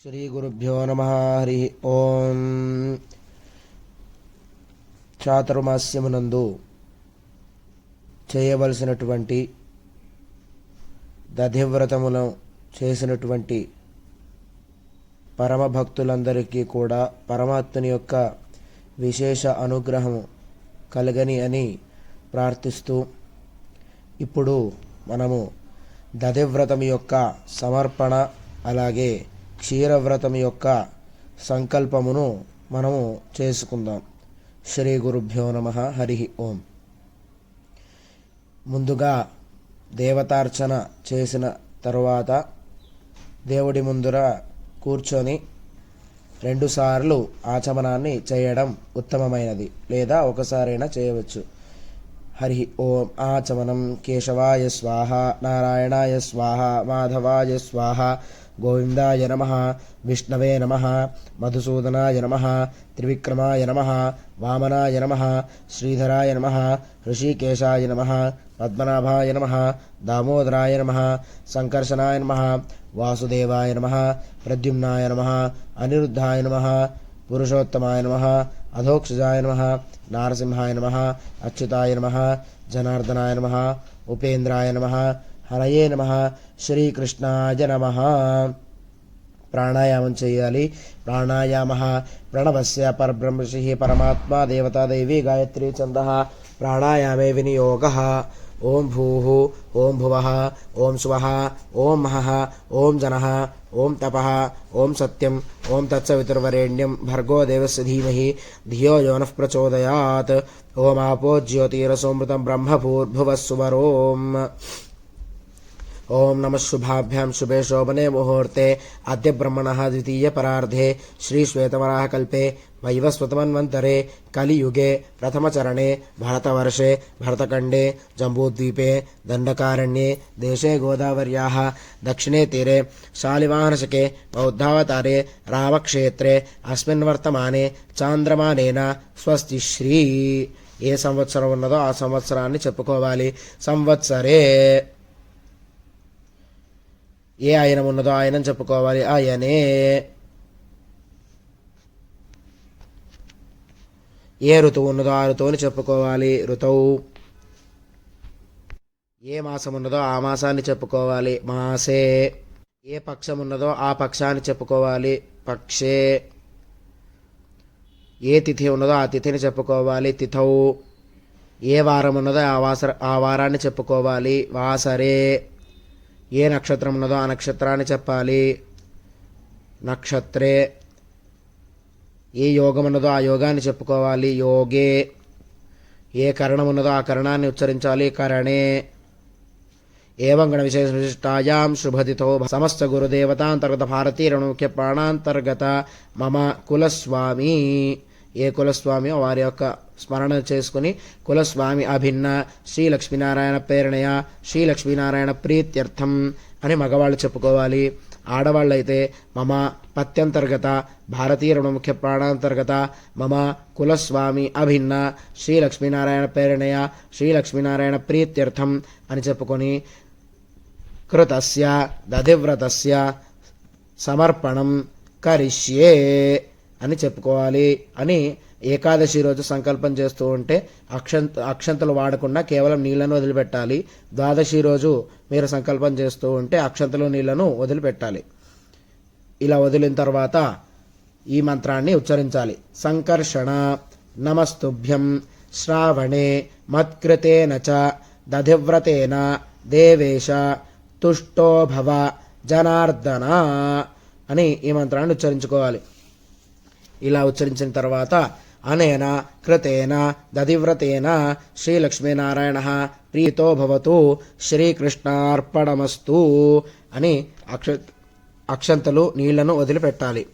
శ్రీగురుభ్యో నమ హరి ఓం. చాతుర్మాస్యమునందు చేయవలసినటువంటి దధివ్రతమును చేసినటువంటి పరమభక్తులందరికీ కూడా పరమాత్మని యొక్క విశేష అనుగ్రహము కలగని అని ప్రార్థిస్తూ ఇప్పుడు మనము దధివ్రతం యొక్క సమర్పణ అలాగే క్షీరవ్రతం యొక్క సంకల్పమును మనము చేసుకుందాం. శ్రీ గురుభ్యో నమ. హరి ఓం. ముందుగా దేవతార్చన చేసిన తరువాత దేవుడి ముందర కూర్చొని రెండుసార్లు ఆచమనాన్ని చేయడం ఉత్తమమైనది. లేదా ఒకసారైనా చేయవచ్చు. హరి ఓం. ఆచమనం కేశవాయ స్వాహ నారాయణాయ స్వాహ మాధవాయ స్వాహ గోవిందాయ నమ విష్ణవే నమ మధుసూదనాయ నమ త్రివిక్రమాయ నమ వామనాయ నమ శ్రీధరాయ నమ ఋషికేశాయ నమ పద్మనాభాయ నమ దామోదరాయ నమ సంకర్షణాయ నమ వాసుదేవాయ నమ ప్రద్యుమ్నాయ నమ అనిరుద్ధాయ నమ పురుషోత్తమాయ నమ అధోక్షజాయ నమ నారసింహాయ నమ అచ్యుతాయ నమ జనార్దనాయ నమ ఉపేంద్రాయ నమ హరయే నమ శ్రీకృష్ణాయ నమ ప్రాణాయామం చేయాలి ప్రాణాయామ ప్రణవస్య పరబ్రహ్మషి పరమాత్మా దేవతా దేవి గాయత్రీ ఛంద ప్రాణాయామే వినియోగ ఓం భూ ఓం భువ ఓం శువ ఓం మహ ఓం జన ఓం తప ఓం సత్యం ఓం తత్సవితుర్వరేణ్యం భర్గో దేవస్య ధీమహి ధియో యో నః ప్రచోదయాత్ ఓమాపో జ్యోతిరసోమృతం బ్రహ్మభూర్భువः సువరోం ఓం నమ శుభాభ్యాం శుభే శోభనే ముహూర్తే. అద్య బ్రహ్మణ ద్వితీయ పరార్ధే. శ్రీ శ్వేతవరాహ కల్పే. వైవస్వతమన్వంతరే కలియుగే. ప్రథమచరణే భరతవర్షే. భరతఖండే. జంబూద్వీపే. దండకారణ్యే. దేశే గోదావర్యా. దక్షిణే తీరే. శాలివాహనశకే. బౌద్ధావతారే. రామక్షేత్రే. అస్మిన్ వర్తమానే. చాంద్రమానేన. స్వస్తి శ్రీ. ఏ సంవత్సరం ఉన్నదో ఆ సంవత్సరాన్ని చెప్పుకోవాలి. సంవత్సరే. ఏ ఆయన ఉన్నదో ఆయన చెప్పుకోవాలి. ఆయనే. ఏ ఋతువు ఉన్నదో ఆ ఋతువుని చెప్పుకోవాలి. ఋతువు. ఏ మాసం ఉన్నదో ఆ మాసాన్ని చెప్పుకోవాలి. మాసే. ఏ పక్షం ఉన్నదో ఆ పక్షాన్ని చెప్పుకోవాలి. పక్షే. ఏ తిథి ఉన్నదో ఆ తిథిని చెప్పుకోవాలి. తిథౌ ఏ వారం ఉన్నదో ఆ వాసర ఆ వారాన్ని చెప్పుకోవాలి. వాసరే. ఏ నక్షత్రం ఉన్నదో ఆ నక్షత్రాన్ని చెప్పాలి. నక్షత్రే. ఏ యోగం ఉన్నదో ఆ యోగాన్ని చెప్పుకోవాలి. యోగే. ఏ కరణం ఉన్నదో ఆ కరణాన్ని ఉచ్చరించాలి. కరణే. ఏవంగణ విశేష విశిష్టాయాం శుభదితో సమస్త గురుదేవతాంతర్గత భారతీయ ప్రాణాంతర్గత మమ కులస్వామి. ఏ కులస్వామి వారి యొక్క స్మరణ చేసుకుని కులస్వామి అభిన్న శ్రీ లక్ష్మీనారాయణ ప్రేరణయ శ్రీ లక్ష్మీనారాయణ ప్రీత్యర్థం అని మగవాళ్ళు చెప్పుకోవాలి. ఆడవాళ్ళైతే మమ పత్యంతర్గత భారతీయ రుణముఖ్య ప్రాణాంతర్గత మమ కులస్వామి అభిన్న శ్రీ లక్ష్మీనారాయణ ప్రేరణయ శ్రీ లక్ష్మీనారాయణ ప్రీత్యర్థం అని చెప్పుకొని కృతస్య దధివ్రతస్య సమర్పణం కరిష్యే. అని చెప్పుకోవాలి అని ఏకాదశి రోజు సంకల్పం చేస్తూ ఉంటే అక్షంత అక్షంతలు వాడకుండా కేవలం నీళ్ళను వదిలిపెట్టాలి. ద్వాదశి రోజు మీరు సంకల్పం చేస్తూ ఉంటే అక్షంతలు నీళ్ళను వదిలిపెట్టాలి. ఇలా వదిలిన తర్వాత ఈ మంత్రాన్ని ఉచ్చరించాలి. సంకర్షణ నమస్తుభ్యం శ్రావణే మత్కృతేన చ దధివ్రతేన దేవేశ తుష్టోభవ జనార్దన అని ఈ మంత్రాన్ని ఉచ్చరించుకోవాలి. ఇలా ఉచ్చరించిన తర్వాత అనేన కృతేన దదివ్రతేన శ్రీలక్ష్మీనారాయణ ప్రీతో భవతు శ్రీకృష్ణార్పణమస్తు అని అక్ష అక్షంతలు నీళ్ళను వదిలిపెట్టాలి.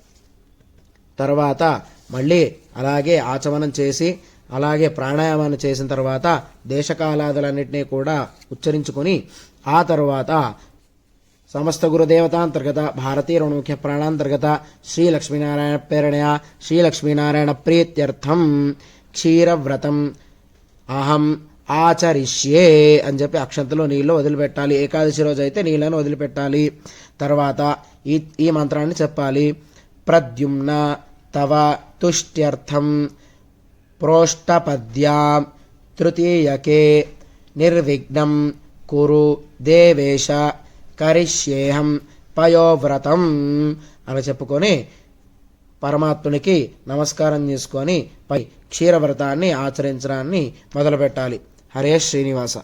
తర్వాత మళ్ళీ అలాగే ఆచమనం చేసి అలాగే ప్రాణాయామాన్ని చేసిన తర్వాత దేశకాలాదులన్నింటినీ కూడా ఉచ్చరించుకొని ఆ తర్వాత సమస్త గురుదేవతాంతర్గత భారతీయ రుణముఖ్య ప్రాణాంతర్గత శ్రీ లక్ష్మీనారాయణ ప్రేరణయ శ్రీలక్ష్మీనారాయణ ప్రీత్యర్థం క్షీరవ్రతం. అహం ఆచరిష్యే అని చెప్పి అక్షంతలో నీళ్ళు వదిలిపెట్టాలి. ఏకాదశి రోజు అయితే నీళ్ళను వదిలిపెట్టాలి. తర్వాత ఈ ఈ మంత్రాన్ని చెప్పాలి. ప్రద్యుమ్న తవ తుష్ట్యర్థం ప్రోష్టపద్యా తృతీయకే నిర్విఘ్నం కురు దేవేశ కరిష్యేహం పయోవ్రతం అని చెప్పుకొని పరమాత్మునికి నమస్కారం చేసుకొని పై క్షీరవ్రతాన్ని ఆచరించడాన్ని మొదలుపెట్టాలి. హరే శ్రీనివాస.